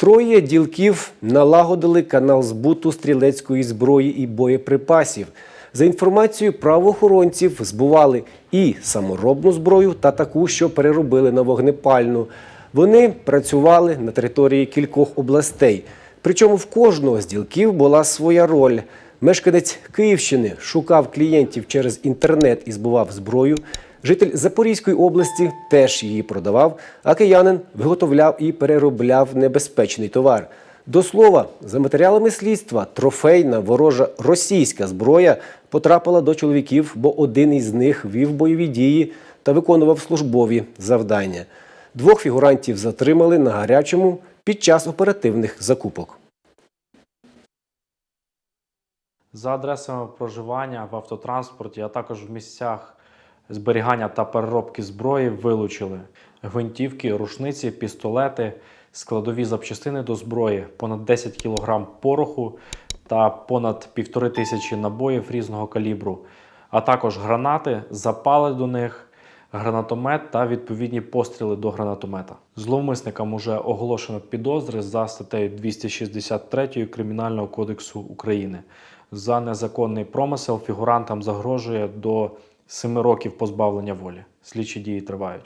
Троє ділків налагодили канал збуту стрілецької зброї і боєприпасів. За інформацією правоохоронців, збували і саморобну зброю та таку, що переробили на вогнепальну. Вони працювали на території кількох областей. Причому в кожного з ділків була своя роль. Мешканець Київщини шукав клієнтів через інтернет і збував зброю. Житель Запорізької області теж її продавав, а киянин виготовляв і переробляв небезпечний товар. До слова, за матеріалами слідства, трофейна ворожа російська зброя потрапила до чоловіків, бо один із них вів бойові дії та виконував службові завдання. Двох фігурантів затримали на гарячому під час оперативних закупок. За адресами проживання в автотранспорті, а також в місцях зберігання та переробки зброї вилучили гвинтівки, рушниці, пістолети, складові запчастини до зброї, понад 10 кг пороху та понад півтори тисячі набоїв різного калібру, а також гранати, запали до них, гранатомет та відповідні постріли до гранатомета. Зловмисникам уже оголошено підозри за статтею 263 Кримінального кодексу України. За незаконний промисел фігурантам загрожує до 7 років позбавлення волі. Слідчі дії тривають.